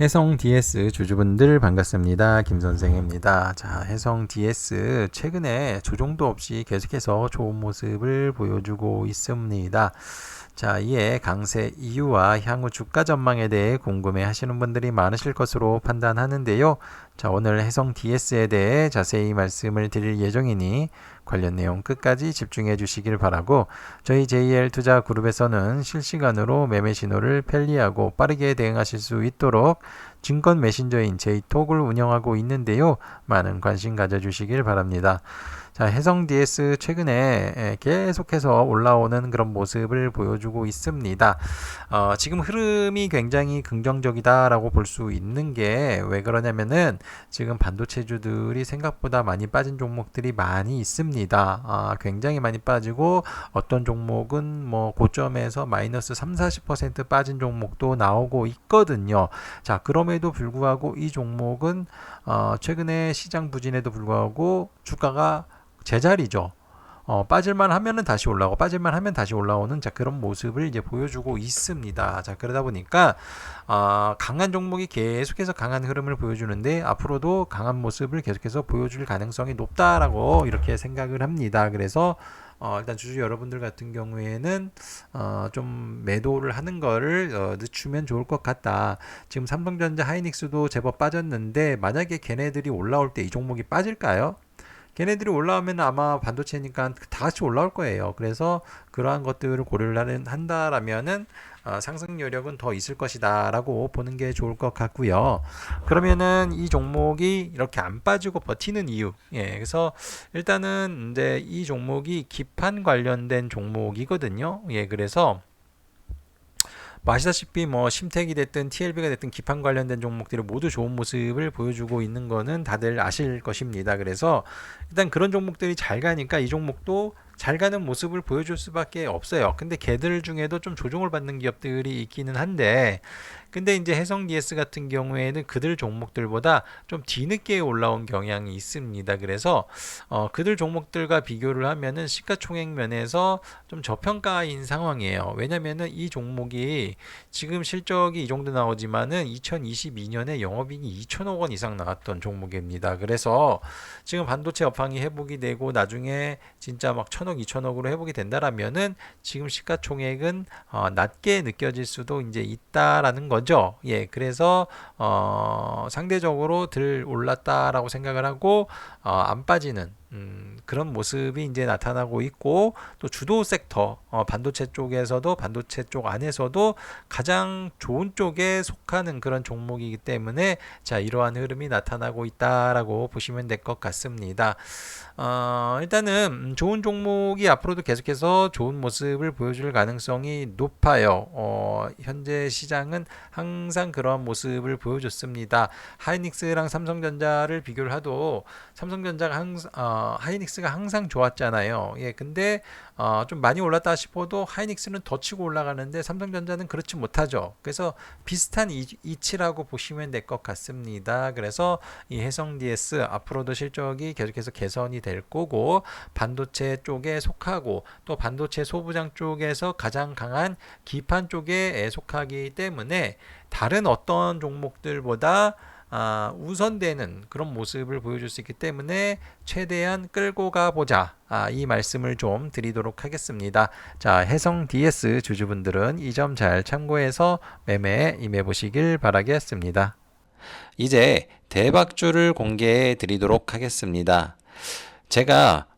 해성 DS 주주분들 반갑습니다. 김 선생입니다. 자, 해성 DS 최근에 조정도 없이 계속해서 좋은 모습을 보여주고 있습니다. 자, 이에 강세 이유와 향후 주가 전망에 대해 궁금해 하시는 분들이 많으실 것으로 판단하는데요. 자, 오늘 해성 DS에 대해 자세히 말씀을 드릴 예정이니 관련 내용 끝까지 집중해 주시길 바라고 저희 JL 투자 그룹에서는 실시간으로 매매 신호를 편리하고 빠르게 대응하실 수 있도록 증권 메신저인 제이톡을 운영하고 있는데요. 많은 관심 가져주시길 바랍니다. 자, 해성 DS 최근에 계속해서 올라오는 그런 모습을 보여주고 있습니다. 어, 지금 흐름이 굉장히 긍정적이다라고 볼 수 있는 게 왜 그러냐면은 지금 반도체주들이 생각보다 많이 빠진 종목들이 많이 있습니다. 아, 굉장히 많이 빠지고 어떤 종목은 뭐 고점에서 마이너스 3, 40% 빠진 종목도 나오고 있거든요. 자, 그럼에도 불구하고 이 종목은 어, 최근에 시장 부진에도 불구하고 주가가 제자리죠. 어, 빠질만 하면은 다시 올라오고 빠질만 하면 다시 올라오는 자 그런 모습을 이제 보여주고 있습니다. 자 그러다 보니까 어, 강한 종목이 계속해서 강한 흐름을 보여주는데 앞으로도 강한 모습을 계속해서 보여줄 가능성이 높다라고 이렇게 생각을 합니다. 그래서 어, 일단 주주 여러분들 같은 경우에는 어, 좀 매도를 하는 거를 어, 늦추면 좋을 것 같다. 지금 삼성전자 하이닉스도 제법 빠졌는데 만약에 걔네들이 올라올 때 이 종목이 빠질까요? 걔네들이 올라오면 아마 반도체니까 다 같이 올라올 거예요. 그래서 그러한 것들을 고려를 한다라면은 어, 상승 여력은 더 있을 것이다라고 보는 게 좋을 것 같고요. 그러면은 이 종목이 이렇게 안 빠지고 버티는 이유, 예, 그래서 일단은 이제 이 종목이 기판 관련된 종목이거든요. 예, 그래서 뭐 아시다시피 뭐 심택이 됐든 TLB가 됐든 기판 관련된 종목들이 모두 좋은 모습을 보여주고 있는 거는 다들 아실 것입니다. 그래서 일단 그런 종목들이 잘 가니까 이 종목도 잘 가는 모습을 보여줄 수밖에 없어요. 근데 걔들 중에도 좀 조정을 받는 기업들이 있기는 한데 근데 이제 해성 DS 같은 경우에는 그들 종목들보다 좀 뒤늦게 올라온 경향이 있습니다. 그래서 어, 그들 종목들과 비교를 하면은 시가총액 면에서 좀 저평가인 상황이에요. 왜냐면은 이 종목이 지금 실적이 이 정도 나오지만은 2022년에 영업이익이 2천억 원 이상 나왔던 종목입니다. 그래서 지금 반도체 업황이 회복이 되고 나중에 진짜 막 천 억, 2천억으로 회복이 된다라면은 지금 시가총액은 어, 낮게 느껴질 수도 이제 있다라는. 거죠. 예, 그래서 어, 상대적으로 들 올랐다라고 생각을 하고 어, 안 빠지는 음, 그런 모습이 이제 나타나고 있고 또 주도 섹터 어, 반도체 쪽에서도 반도체 쪽 안에서도 가장 좋은 쪽에 속하는 그런 종목이기 때문에 자 이러한 흐름이 나타나고 있다라고 보시면 될 것 같습니다. 어, 일단은 좋은 종목이 앞으로도 계속해서 좋은 모습을 보여줄 가능성이 높아요. 어, 현재 시장은 항상 그러한 모습을 보여줬습니다. 하이닉스랑 삼성전자를 비교를 하도 삼성전자가 항상 어, 하이닉스가 항상 좋았잖아요. 예, 근데 어, 좀 많이 올랐다 싶어도 하이닉스는 더 치고 올라가는데 삼성전자는 그렇지 못하죠. 그래서 비슷한 이, 이치라고 보시면 될 것 같습니다. 그래서 이 해성 DS 앞으로도 실적이 계속해서 개선이 될 거고 반도체 쪽에 속하고 또 반도체 소부장 쪽에서 가장 강한 기판 쪽에 속하기 때문에 다른 어떤 종목들보다 아, 우선되는 그런 모습을 보여줄 수 있기 때문에 최대한 끌고 가보자. 아, 이 말씀을 좀 드리도록 하겠습니다. 자, 해성 DS 주주분들은 이 점 잘 참고해서 매매에 임해 보시길 바라겠습니다. 이제 대박주를 공개해 드리도록 하겠습니다. 제가